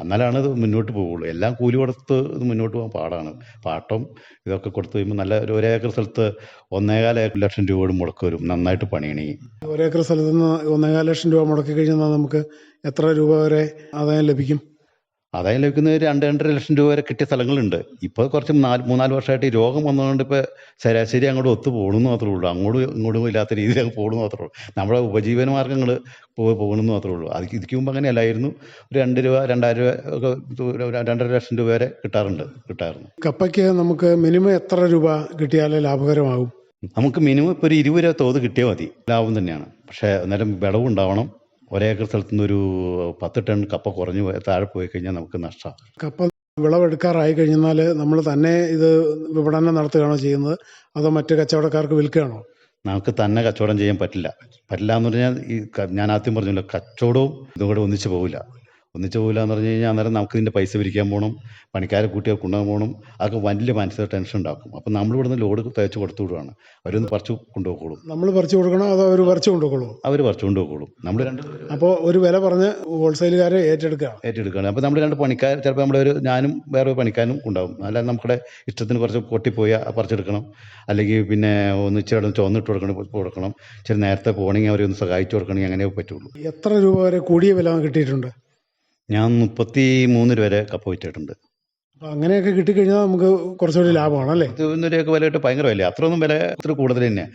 എന്നാലാണ് ഇത് മുന്നോട്ട് പോവുള്ളൂ. എല്ലാം കൂലി കൊടുത്ത് ഇത് മുന്നോട്ട് പോകാൻ പാടാണ്. പാട്ടം ഇതൊക്കെ കൊടുത്തു കഴിയുമ്പോൾ നല്ല ഒരു ഒരേക്കർ സ്ഥലത്ത് ഒന്നേകാല ലക്ഷം രൂപ മുടക്ക് വരും. നന്നായിട്ട് പണിയണി. ഒരേക്കർ സ്ഥലത്ത് നിന്ന് ഒന്നേകാൽ ലക്ഷം രൂപ മുടക്കി കഴിഞ്ഞാൽ നമുക്ക് എത്ര രൂപ വരെ ആദായം ലഭിക്കും? ആദായം ലഭിക്കുന്ന ഒരു രണ്ട് രണ്ടര ലക്ഷം രൂപ വരെ കിട്ടിയ സ്ഥലങ്ങളുണ്ട്. ഇപ്പോൾ കുറച്ച് നാല് മൂന്നാൽ വർഷമായിട്ട് ഈ രോഗം വന്നതുകൊണ്ട് ഇപ്പോൾ ശരാശരി അങ്ങോട്ട് ഒത്തു പോകണമെന്ന് മാത്രമേ ഉള്ളൂ. അങ്ങോട്ടും ഇങ്ങോട്ടും ഇല്ലാത്ത രീതിയിൽ അങ്ങ് പോകണമെന്ന് മാത്രമേ ഉള്ളൂ. നമ്മുടെ ഉപജീവന മാർഗങ്ങൾ പോകണമെന്ന് മാത്രമേ ഉള്ളൂ. അത് ഇതിക്ക് മുമ്പ് അങ്ങനെയല്ലായിരുന്നു ഒരു രണ്ട് രൂപ രണ്ടായിരം രൂപ ഒക്കെ രണ്ടര ലക്ഷം രൂപ വരെ കിട്ടാറുണ്ട് കിട്ടാറുണ്ട്. കപ്പയ്ക്ക് നമുക്ക് മിനിമം എത്ര രൂപ കിട്ടിയാലേ ലാഭകരമാകും? നമുക്ക് മിനിമം ഇപ്പോൾ ഒരു ഇരുപത് രൂപ തോത് കിട്ടിയാൽ മതി. ലാഭം തന്നെയാണ്. പക്ഷേ അന്നേരം വിളവുണ്ടാവണം ഒരേക്കർ സ്ഥലത്തു നിന്നൊരു പത്ത് ടൺ കപ്പ കുറഞ്ഞു താഴെ പോയി കഴിഞ്ഞാൽ നമുക്ക് നഷ്ടമാണ് കപ്പ വിളവെടുക്കാറായി കഴിഞ്ഞാൽ നമ്മൾ തന്നെ ഇത് വിപണനം നടത്തുകയാണോ ചെയ്യുന്നത്? അതോ മറ്റ് കച്ചവടക്കാർക്ക് വിൽക്കുകയാണോ? നമുക്ക് തന്നെ കച്ചവടം ചെയ്യാൻ പറ്റില്ല. പറ്റില്ല എന്ന് പറഞ്ഞാൽ ഈ ഞാൻ ആദ്യം പറഞ്ഞല്ലോ കച്ചവടവും ഇതും കൂടെ ഒന്നിച്ച് പോകില്ല ഒന്നിച്ച് പോകില്ല എന്ന് പറഞ്ഞു കഴിഞ്ഞാൽ അന്നേരം നമുക്ക് ഇതിന്റെ പൈസ പിരിക്കാൻ പോകണം പണിക്കാരെ കൂട്ടിയെ കൊണ്ടുപോകാൻ പോകണം അതൊക്കെ വലിയ മാനസിക ടെൻഷൻ ഉണ്ടാക്കും. അപ്പം നമ്മൾ ഇവിടുന്ന് ലോഡ് തയ്ച്ച് കൊടുത്തു വിടുവാണ്. അവരൊന്ന് പറിച്ച് കൊണ്ടുപോയിക്കോളും. നമ്മൾ പറിച്ചു കൊടുക്കണോ അതോ അവർ പറിച്ചു കൊണ്ടുപോകുള്ളൂ അവർ പറിച്ച് കൊണ്ടുപോയിക്കോളും. നമ്മൾ രണ്ട് അപ്പോൾ ഒരു വില പറഞ്ഞ് ഹോൾസെയിലുകാരെ ഏറ്റെടുക്കുക ഏറ്റെടുക്കുകയാണ് അപ്പോൾ നമ്മൾ രണ്ട് പണിക്കാർ ചിലപ്പോൾ നമ്മുടെ ഒരു ഞാനും വേറെ ഒരു പണിക്കാരും ഉണ്ടാവും. അല്ലാതെ നമ്മുടെ ഇഷ്ടത്തിന് കുറച്ച് പൊട്ടിപ്പോയി അത് പറിച്ചെടുക്കണം. അല്ലെങ്കിൽ പിന്നെ ഒന്ന് ഇച്ചിരി ചുവന്നിട്ട് കൊടുക്കണം കൊടുക്കണം. ചില നേരത്തെ പോകണമെങ്കിൽ അവരെ ഒന്ന് സഹായിച്ചു കൊടുക്കണമെങ്കിൽ അങ്ങനെ പറ്റുള്ളൂ. എത്ര രൂപ വരെ കൂടിയ വില കിട്ടിയിട്ടുണ്ട്? ഞാൻ മുപ്പത്തി മൂന്ന് രൂപ വരെ കപ്പ വിറ്റിട്ടുണ്ട്. അപ്പോൾ അങ്ങനെയൊക്കെ കിട്ടിക്കഴിഞ്ഞാൽ നമുക്ക് കുറച്ചുകൂടി ലാഭമാണ് അല്ലേ? രൂപയൊക്കെ വില കിട്ടും ഭയങ്കര വില അത്രയൊന്നും വില ഇത്ര കൂടുതൽ തന്നെയാണ്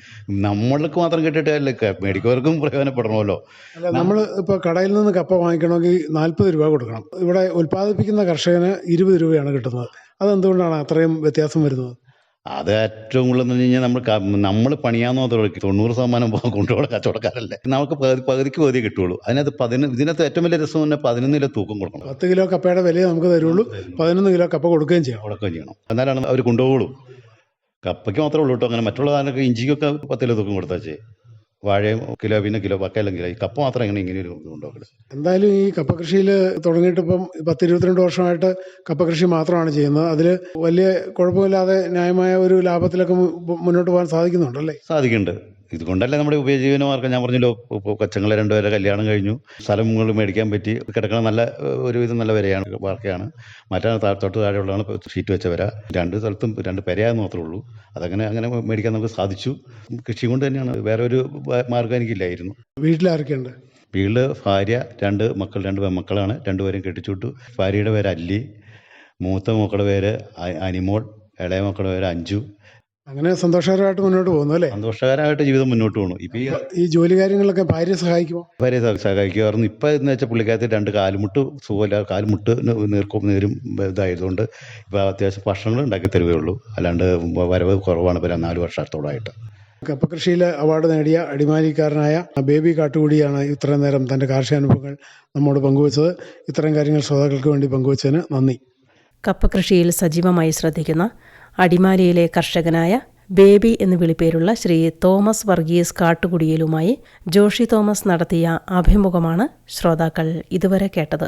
നമ്മൾക്ക് മാത്രം കിട്ടിയിട്ട് അല്ല മേടിക്കുന്നവർക്കും പ്രയോജനപ്പെടണമല്ലോ. അല്ല നമ്മൾ ഇപ്പോൾ കടയിൽ നിന്ന് കപ്പ വാങ്ങിക്കണമെങ്കിൽ നാൽപ്പത് രൂപ കൊടുക്കണം. ഇവിടെ ഉൽപ്പാദിപ്പിക്കുന്ന കർഷകന് ഇരുപത് രൂപയാണ് കിട്ടുന്നത്. അതെന്തുകൊണ്ടാണ് അത്രയും വ്യത്യാസം വരുന്നത്? അത് ഏറ്റവും കൂടുതൽ എന്ന് കഴിഞ്ഞാൽ നമ്മൾ നമ്മൾ പണിയാന്ന് മാത്രമേ തൊണ്ണൂറ് ശതമാനം കൊണ്ടുപോകുന്ന കച്ചവടക്കാരല്ലേ. നമുക്ക് പകുതി പകുതിക്ക് പകുതി കിട്ടുള്ളൂ. അതിനകത്ത് പതിനൊന്ന് ഇതിനകത്ത് ഏറ്റവും വലിയ രസം തന്നെ പതിനൊന്ന് കിലോ തൂക്കം കൊടുക്കണം. പത്ത് കിലോ കപ്പയുടെ വിലയെ നമുക്ക് തരുള്ളൂ. പതിനൊന്ന് കിലോ. കപ്പ കൊടുക്കുകയും ചെയ്യണം കൊടുക്കുകയും ചെയ്യണം. എന്നാലാണ് അവർ കൊണ്ടുപോകുള്ളൂ. കപ്പയ്ക്ക് മാത്രമേ ഉള്ളൂ കേട്ടോ. അങ്ങനെ മറ്റുള്ള സാധനമൊക്കെ ഇഞ്ചിക്കൊക്കെ പത്ത് കിലോ തൂക്കം കൊടുത്താച്ചേ വാഴയും കിലോ പിന്നെ കിലോ വക്കയിലും കിലോ. ഈ കപ്പ മാത്രം ഇങ്ങനെ ഇങ്ങനെ ഒരു കൊണ്ടുപോകൽ എന്തായാലും ഈ കപ്പ കൃഷിയിൽ തുടങ്ങിയിട്ട് ഇപ്പം പത്ത് ഇരുപത്തിരണ്ട് വർഷമായിട്ട് കപ്പ കൃഷി മാത്രമാണ് ചെയ്യുന്നത്. അതിൽ വലിയ കുഴപ്പമില്ലാതെ ന്യായമായ ഒരു ലാഭത്തിലൊക്കെ മുന്നോട്ട് പോകാൻ സാധിക്കുന്നുണ്ടല്ലേ? സാധിക്കുന്നുണ്ട്. ഇതുകൊണ്ടല്ലേ നമ്മുടെ ഉപജീവന മാർഗം ഞാൻ പറഞ്ഞല്ലോ ഇപ്പോൾ കൊച്ചങ്ങളെ രണ്ടുപേരെ കല്യാണം കഴിഞ്ഞു. സ്ഥലങ്ങൾ മേടിക്കാൻ പറ്റി. കിടക്കണ നല്ല ഒരുവിധം നല്ല വരയാണ് വാർക്കയാണ്. മറ്റാണ് താഴത്തോട്ട് താഴെയുള്ളതാണ് ഷീറ്റ് വെച്ച വര. രണ്ട് സ്ഥലത്തും രണ്ട് പെരയാന്ന് മാത്രമേ ഉള്ളൂ. അതങ്ങനെ അങ്ങനെ മേടിക്കാൻ നമുക്ക് സാധിച്ചു. കൃഷി കൊണ്ട് തന്നെയാണ്. വേറെ ഒരു മാർഗം എനിക്കില്ലായിരുന്നു. വീട്ടിലാരൊക്കെയുണ്ട് വീട്ടിൽ ഭാര്യ രണ്ട് മക്കൾ രണ്ട് മക്കളാണ് രണ്ടുപേരും കെട്ടിച്ചുവിട്ടു. ഭാര്യയുടെ പേര് അല്ലി. മൂത്ത മക്കളുടെ പേര് അനിമോൾ. ഇളയ മക്കളുടെ പേര് അഞ്ചു അങ്ങനെ സന്തോഷകരമായിട്ട് മുന്നോട്ട് പോകുന്നു അല്ലേ? സന്തോഷകരമായിട്ട് ജീവിതം മുന്നോട്ട് പോകണം ഇപ്പൊ ഈ ഈ ജോലി കാര്യങ്ങളൊക്കെ ഭാര്യ സഹായിക്കുമോ ഭാര്യ സഹ- സഹായിക്കുമായിരുന്നു ഇപ്പൊ എന്ന് വെച്ചാൽ പുള്ളിക്കാരത്ത് രണ്ട് കാലുമുട്ട് സുഖമില്ല. കാലുമുട്ട് നീർക്കും നേരും ഇതായതുകൊണ്ട് ഇപ്പൊ അത്യാവശ്യം ഭക്ഷണങ്ങൾ ഉണ്ടാക്കി തരുവേ ഉള്ളൂ. അല്ലാണ്ട് വരവ് കുറവാണ് ഇപ്പൊ നാല് വർഷത്തോളായിട്ട്. കപ്പ കൃഷിയിൽ അവാർഡ് നേടിയ അടിമാലിക്കാരനായ ബേബി കാട്ടുകൂടിയാണ് ഇത്രയും നേരം തന്റെ കാർഷിക അനുഭവങ്ങൾ നമ്മോട് പങ്കുവച്ചത്. ഇത്തരം കാര്യങ്ങൾ ശ്രോതാക്കൾക്ക് വേണ്ടി പങ്കുവച്ചതിന് നന്ദി. കപ്പ കൃഷിയിൽ സജീവമായി ശ്രദ്ധിക്കുന്ന അടിമാലിയിലെ കർഷകനായ ബേബി എന്ന് വിളിപ്പേരുള്ള ശ്രീ തോമസ് വർഗീസ് കാട്ടുകുടിയലുമായി ജോഷി തോമസ് നടത്തിയ അഭിമുഖമാണ് ശ്രോതാക്കൾ ഇതുവരെ കേട്ടത്.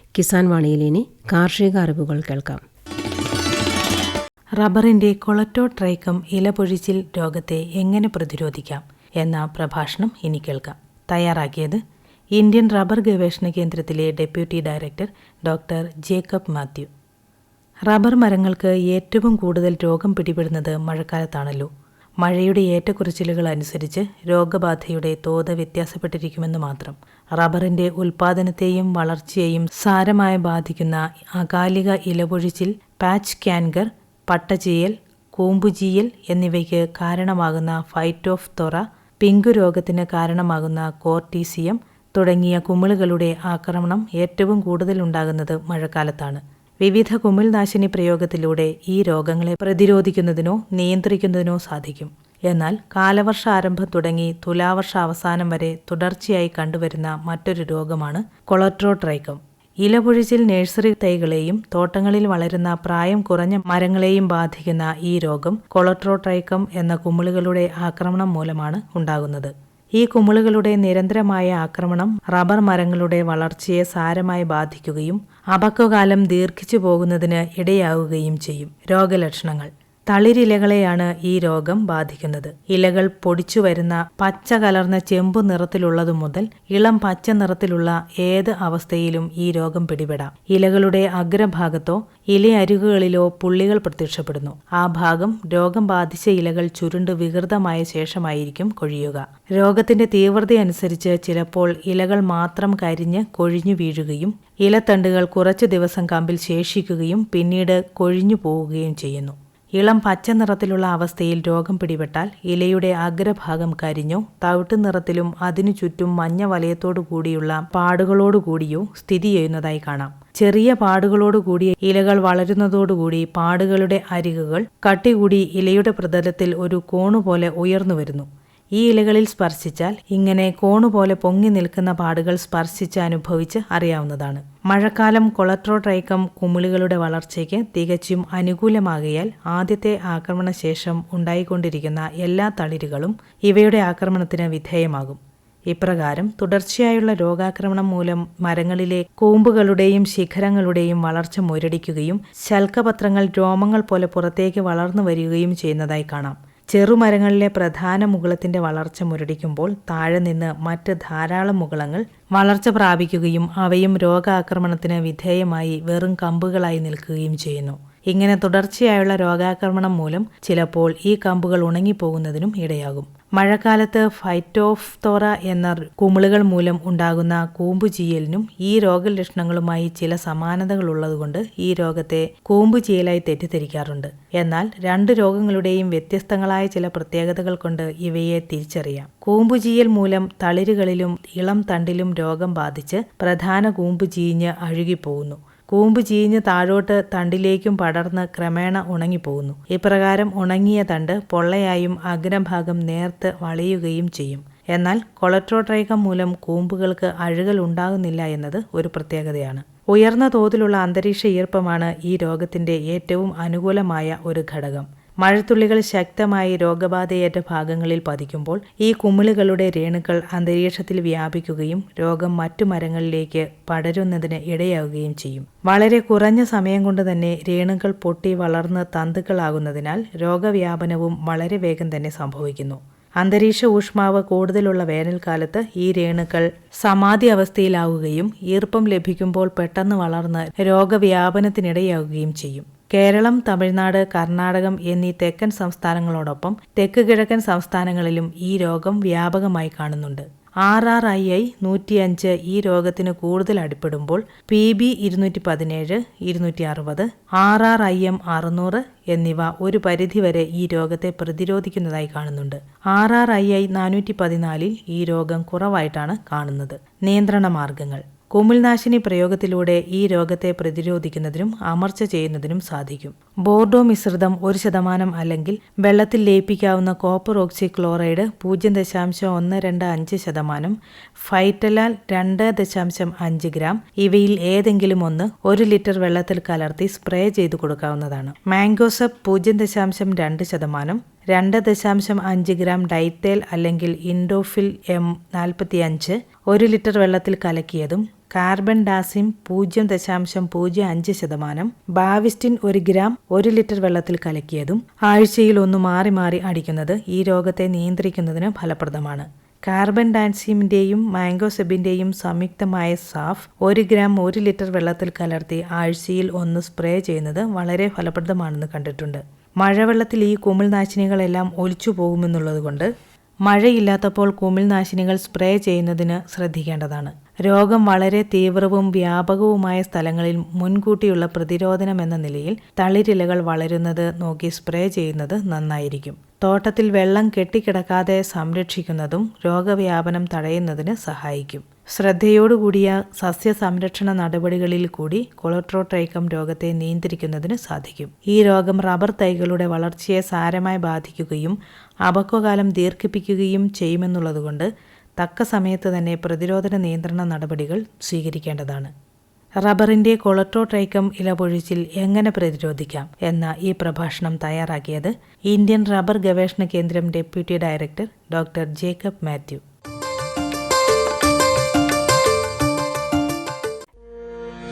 കിസാൻ വാണിയിൽ ഇനി കാർഷിക അറിവുകൾ കേൾക്കാം. റബ്ബറിന്റെ കൊളറ്റോട്രൈക്കം ഇലപൊഴിച്ചിൽ രോഗത്തെ എങ്ങനെ പ്രതിരോധിക്കാം എന്ന പ്രഭാഷണം ഇനി കേൾക്കാം. തയ്യാറാക്കിയത് ഇന്ത്യൻ റബ്ബർ ഗവേഷണ കേന്ദ്രത്തിലെ deputy director doctor Jacob Mathew. Rubber മരങ്ങൾക്ക് ഏറ്റവും കൂടുതൽ രോഗം പിടിപെടുന്നത് മഴക്കാലത്താണല്ലോ. മഴയുടെ ഏറ്റക്കുറച്ചിലുകൾ അനുസരിച്ച് രോഗബാധയുടെ തോത് വ്യത്യാസപ്പെട്ടിരിക്കുമെന്ന് മാത്രം. റബ്ബറിന്റെ ഉൽപാദനത്തെയും വളർച്ചയെയും സാരമായി ബാധിക്കുന്ന അകാലിക ഇലപൊഴിച്ചിൽ പാച്ച് ക്യാൻകർ പട്ടചീയൽ കൂമ്പുചീയൽ എന്നിവയ്ക്ക് കാരണമാകുന്ന ഫൈറ്റ് ഓഫ് തൊറ പിങ്കു രോഗത്തിന് കാരണമാകുന്ന കോർട്ടീസിയം തുടങ്ങിയ കുമിളുകളുടെ ആക്രമണം ഏറ്റവും കൂടുതലുണ്ടാകുന്നത് മഴക്കാലത്താണ്. വിവിധ കുമിൾനാശിനി പ്രയോഗത്തിലൂടെ ഈ രോഗങ്ങളെ പ്രതിരോധിക്കുന്നതിനോ നിയന്ത്രിക്കുന്നതിനോ സാധിക്കും. എന്നാൽ കാലവർഷ ആരംഭം തുടങ്ങി തുലാവർഷ അവസാനം വരെ തുടർച്ചയായി കണ്ടുവരുന്ന മറ്റൊരു രോഗമാണ് കൊളട്രോട്രൈക്കം. ഇലപൊഴിച്ചിൽ നഴ്സറി തൈകളെയും തോട്ടങ്ങളിൽ വളരുന്ന പ്രായം കുറഞ്ഞ മരങ്ങളെയും ബാധിക്കുന്ന ഈ രോഗം കൊളട്രോട്രൈക്കം എന്ന കുമിളുകളുടെ ആക്രമണം മൂലമാണ് ഉണ്ടാകുന്നത്. ഈ കുമിളുകളുടെ നിരന്തരമായ ആക്രമണം റബ്ബർ മരങ്ങളുടെ വളർച്ചയെ സാരമായി ബാധിക്കുകയും അപക്വകാലം ദീർഘിച്ചു പോകുന്നതിന് ഇടയാവുകയും ചെയ്യും. രോഗലക്ഷണങ്ങൾ. തളിരിലകളെയാണ് ഈ രോഗം ബാധിക്കുന്നത്. ഇലകൾ പൊടിച്ചു വരുന്ന പച്ച കലർന്ന ചെമ്പു നിറത്തിലുള്ളതു മുതൽ ഇളം പച്ച നിറത്തിലുള്ള ഏത് അവസ്ഥയിലും ഈ രോഗം പിടിപെടാം. ഇലകളുടെ അഗ്രഭാഗത്തോ ഇലയരുകുകളിലോ പുള്ളികൾ പ്രത്യക്ഷപ്പെടുന്നു. ആ ഭാഗം രോഗം ബാധിച്ച ഇലകൾ ചുരുണ്ട് വികൃതമായ ശേഷമായിരിക്കും കൊഴിയുക. രോഗത്തിന്റെ തീവ്രതയനുസരിച്ച് ചിലപ്പോൾ ഇലകൾ മാത്രം കരിഞ്ഞ് കൊഴിഞ്ഞു വീഴുകയും ഇലത്തണ്ടുകൾ കുറച്ചു ദിവസം കമ്പിൽ ശേഷിക്കുകയും പിന്നീട് കൊഴിഞ്ഞു പോവുകയും ചെയ്യുന്നു. ഇളം പച്ച നിറത്തിലുള്ള അവസ്ഥയിൽ രോഗം പിടിപെട്ടാൽ ഇലയുടെ അഗ്രഭാഗം കരിഞ്ഞോ തവിട്ട് നിറത്തിലും അതിനു ചുറ്റും മഞ്ഞ വലയത്തോടു കൂടിയുള്ള പാടുകളോടുകൂടിയോ സ്ഥിതി ചെയ്യുന്നതായി കാണാം. ചെറിയ പാടുകളോടുകൂടി ഇലകൾ വളരുന്നതോടുകൂടി പാടുകളുടെ അരികുകൾ കട്ടികൂടി ഇലയുടെ പ്രതലത്തിൽ ഒരു കോണുപോലെ ഉയർന്നു വരുന്നു. ഈ ഇലകളിൽ സ്പർശിച്ചാൽ ഇങ്ങനെ കോണുപോലെ പൊങ്ങി നിൽക്കുന്ന പാടുകൾ സ്പർശിച്ച് അനുഭവിച്ച് അറിയാവുന്നതാണ്. മഴക്കാലം കൊളട്രോട്രൈക്കം കുമിളുകളുടെ വളർച്ചയ്ക്ക് തികച്ചും അനുകൂലമാകിയാൽ ആദ്യത്തെ ആക്രമണശേഷം ഉണ്ടായിക്കൊണ്ടിരിക്കുന്ന എല്ലാ തളിരുകളും ഇവയുടെ ആക്രമണത്തിന് വിധേയമാകും. ഇപ്രകാരം തുടർച്ചയായുള്ള രോഗാക്രമണം മൂലം മരങ്ങളിലെ കൂമ്പുകളുടെയും ശിഖരങ്ങളുടെയും വളർച്ച മുരടിക്കുകയും ശൽക്കപത്രങ്ങൾ രോമങ്ങൾ പോലെ പുറത്തേക്ക് വളർന്നു വരികയും ചെയ്യുന്നതായി കാണാം. ചെറുമരങ്ങളിലെ പ്രധാന മുകുളത്തിന്റെ വളർച്ച മുരടിക്കുമ്പോൾ താഴെ നിന്ന് മറ്റ് ധാരാളം മുകുളങ്ങൾ വളർച്ച പ്രാപിക്കുകയും അവയും രോഗാക്രമണത്തിന് വിധേയമായി വെറും കമ്പുകളായി നിൽക്കുകയും ചെയ്യുന്നു. ഇങ്ങനെ തുടർച്ചയായുള്ള രോഗാക്രമണം മൂലം ചിലപ്പോൾ ഈ കമ്പുകൾ ഉണങ്ങിപ്പോകുന്നതിനും ഇടയാകും. മഴക്കാലത്ത് ഫൈറ്റോഫ്തോറ എന്ന കുമിളുകൾ മൂലം ഉണ്ടാകുന്ന കൂമ്പുചീയലിനും ഈ രോഗലക്ഷണങ്ങളുമായി ചില സമാനതകളുള്ളതുകൊണ്ട് ഈ രോഗത്തെ കൂമ്പുചീയലായി തെറ്റിദ്ധരിക്കാറുണ്ട്. എന്നാൽ രണ്ട് രോഗങ്ങളുടെയും വ്യത്യസ്തങ്ങളായ ചില പ്രത്യേകതകൾ കൊണ്ട് ഇവയെ തിരിച്ചറിയാം. കൂമ്പുചീയൽ മൂലം തളിരുകളിലും ഇളം തണ്ടിലും രോഗം ബാധിച്ച് പ്രധാന കൂമ്പ് ചീഞ്ഞ് അഴുകിപ്പോകുന്നു. കൂമ്പ് ചീഞ്ഞ് താഴോട്ട് തണ്ടിലേക്കും പടർന്ന് ക്രമേണ ഉണങ്ങിപ്പോകുന്നു. ഇപ്രകാരം ഉണങ്ങിയ തണ്ട് പൊള്ളയായും അഗ്രഭാഗം നേർത്ത് വളയുകയും ചെയ്യും. എന്നാൽ കൊളട്രോട്രൈക്കം മൂലം കൂമ്പുകൾക്ക് അഴുകൽ ഉണ്ടാകുന്നില്ല എന്നത് ഒരു പ്രത്യേകതയാണ്. ഉയർന്ന തോതിലുള്ള അന്തരീക്ഷ ഈർപ്പമാണ് ഈ രോഗത്തിന്റെ ഏറ്റവും അനുകൂലമായ ഒരു ഘടകം. മഴത്തുള്ളികൾ ശക്തമായി രോഗബാധയേറ്റ ഭാഗങ്ങളിൽ പതിക്കുമ്പോൾ ഈ കുമിളുകളുടെ രേണുക്കൾ അന്തരീക്ഷത്തിൽ വ്യാപിക്കുകയും രോഗം മറ്റു മരങ്ങളിലേക്ക് പടരുന്നതിന് ഇടയാവുകയും ചെയ്യും. വളരെ കുറഞ്ഞ സമയം കൊണ്ട് തന്നെ രേണുകൾ പൊട്ടി വളർന്ന് തന്തുക്കളാകുന്നതിനാൽ രോഗവ്യാപനവും വളരെ വേഗം തന്നെ സംഭവിക്കുന്നു. അന്തരീക്ഷ ഊഷ്മാവ് കൂടുതലുള്ള വേനൽക്കാലത്ത് ഈ രേണുക്കൾ സമാധി അവസ്ഥയിലാവുകയും ഈർപ്പം ലഭിക്കുമ്പോൾ പെട്ടെന്ന് വളർന്ന് രോഗവ്യാപനത്തിനിടയാവുകയും ചെയ്യും. കേരളം തമിഴ്നാട് കർണാടകം എന്നീ തെക്കൻ സംസ്ഥാനങ്ങളോടൊപ്പം തെക്ക് കിഴക്കൻ സംസ്ഥാനങ്ങളിലും ഈ രോഗം വ്യാപകമായി കാണുന്നുണ്ട്. ആർ ആർ ഐ ഐ നൂറ്റിയഞ്ച് ഈ രോഗത്തിന് കൂടുതൽ അടിപ്പെടുമ്പോൾ പി ബി ഇരുന്നൂറ്റി പതിനേഴ് ഇരുന്നൂറ്റി അറുപത് ആർ ആർ ഐ എം അറുന്നൂറ് എന്നിവ ഒരു പരിധിവരെ ഈ രോഗത്തെ പ്രതിരോധിക്കുന്നതായി കാണുന്നുണ്ട്. ആർ ആർ ഐ ഐ നാനൂറ്റി പതിനാലിൽ ഈ രോഗം കുറവായിട്ടാണ് കാണുന്നത്. നിയന്ത്രണ മാർഗങ്ങൾ. കുമിൾനാശിനി പ്രയോഗത്തിലൂടെ ഈ രോഗത്തെ പ്രതിരോധിക്കുന്നതിനും അമർച്ച ചെയ്യുന്നതിനും സാധിക്കും. ബോർഡോ മിശ്രിതം ഒരു ശതമാനം അല്ലെങ്കിൽ വെള്ളത്തിൽ ലയിപ്പിക്കാവുന്ന കോപ്പർ ഓക്സി ക്ലോറൈഡ് പൂജ്യം ദശാംശം ഒന്ന് രണ്ട് അഞ്ച് ശതമാനം ഫൈറ്റലാൽ രണ്ട് ദശാംശം അഞ്ച് ഗ്രാം ഇവയിൽ ഏതെങ്കിലും ഒന്ന് ഒരു ലിറ്റർ വെള്ളത്തിൽ കലർത്തി സ്പ്രേ ചെയ്തു കൊടുക്കാവുന്നതാണ്. മാംഗോസപ്പ് പൂജ്യം ദശാംശം രണ്ട് ശതമാനം രണ്ട് ദശാംശം അഞ്ച് ഗ്രാം ഡൈത്തേൽ അല്ലെങ്കിൽ ഇൻഡോഫിൽ എം നാൽപ്പത്തി അഞ്ച് ഒരു ലിറ്റർ വെള്ളത്തിൽ കലക്കിയതും കാർബൺ ഡാസിം പൂജ്യം ദശാംശം പൂജ്യം അഞ്ച് ശതമാനം ബാവിസ്റ്റിൻ ഒരു ഗ്രാം ഒരു ലിറ്റർ വെള്ളത്തിൽ കലക്കിയതും ആഴ്ചയിൽ ഒന്ന് മാറി മാറി അടിക്കുന്നത് ഈ രോഗത്തെ നിയന്ത്രിക്കുന്നതിന് ഫലപ്രദമാണ്. കാർബൺ ഡാൻസിമിന്റെയും മാംഗോസെബിന്റെയും സംയുക്തമായ സാഫ് ഒരു ഗ്രാം ഒരു ലിറ്റർ വെള്ളത്തിൽ കലർത്തി ആഴ്ചയിൽ ഒന്ന് സ്പ്രേ ചെയ്യുന്നത് വളരെ ഫലപ്രദമാണെന്ന് കണ്ടിട്ടുണ്ട്. മഴവെള്ളത്തിൽ ഈ കുമിൾനാശിനികളെല്ലാം ഒലിച്ചു പോകുമെന്നുള്ളതുകൊണ്ട് മഴയില്ലാത്തപ്പോൾ കുമിൾനാശിനികൾ സ്പ്രേ ചെയ്യുന്നതിന് ശ്രദ്ധിക്കേണ്ടതാണ്. രോഗം വളരെ തീവ്രവും വ്യാപകവുമായ സ്ഥലങ്ങളിൽ മുൻകൂട്ടിയുള്ള പ്രതിരോധനം എന്ന നിലയിൽ തളിരിലകൾ വളരുന്നത് നോക്കി സ്പ്രേ ചെയ്യുന്നത് നന്നായിരിക്കും. തോട്ടത്തിൽ വെള്ളം കെട്ടിക്കിടക്കാതെ സംരക്ഷിക്കുന്നതും രോഗവ്യാപനം തടയുന്നതിന് സഹായിക്കും. ശ്രദ്ധയോടുകൂടിയ സസ്യ സംരക്ഷണ നടപടികളിൽ കൂടി കൊളട്രോട്രൈക്കം രോഗത്തെ നിയന്ത്രിക്കുന്നതിന് സാധിക്കും. ഈ രോഗം റബ്ബർ തൈകളുടെ വളർച്ചയെ സാരമായി ബാധിക്കുകയും അപക്വകാലം ദീർഘിപ്പിക്കുകയും ചെയ്യുമെന്നുള്ളതുകൊണ്ട് തക്ക സമയത്ത് തന്നെ പ്രതിരോധന നിയന്ത്രണ നടപടികൾ സ്വീകരിക്കേണ്ടതാണ്. റബ്ബറിന്റെ കൊളട്രോട്രൈക്കം ഇലപൊഴിച്ചിൽ എങ്ങനെ പ്രതിരോധിക്കാം എന്ന ഈ പ്രഭാഷണം തയ്യാറാക്കിയത് ഇന്ത്യൻ റബ്ബർ ഗവേഷണ കേന്ദ്രം deputy director doctor Jacob Mathew.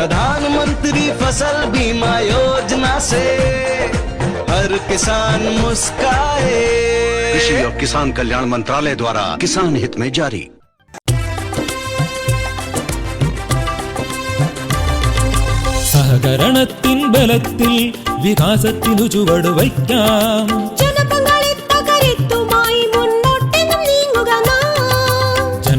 प्रधानमंत्री फसल बीमा योजना से हर किसान मुस्काए कृषि और किसान कल्याण मंत्रालय द्वारा किसान हित में जारी സഹകരണത്തിൻ ബലത്തിൽ വികാസത്തിനു ചുവട്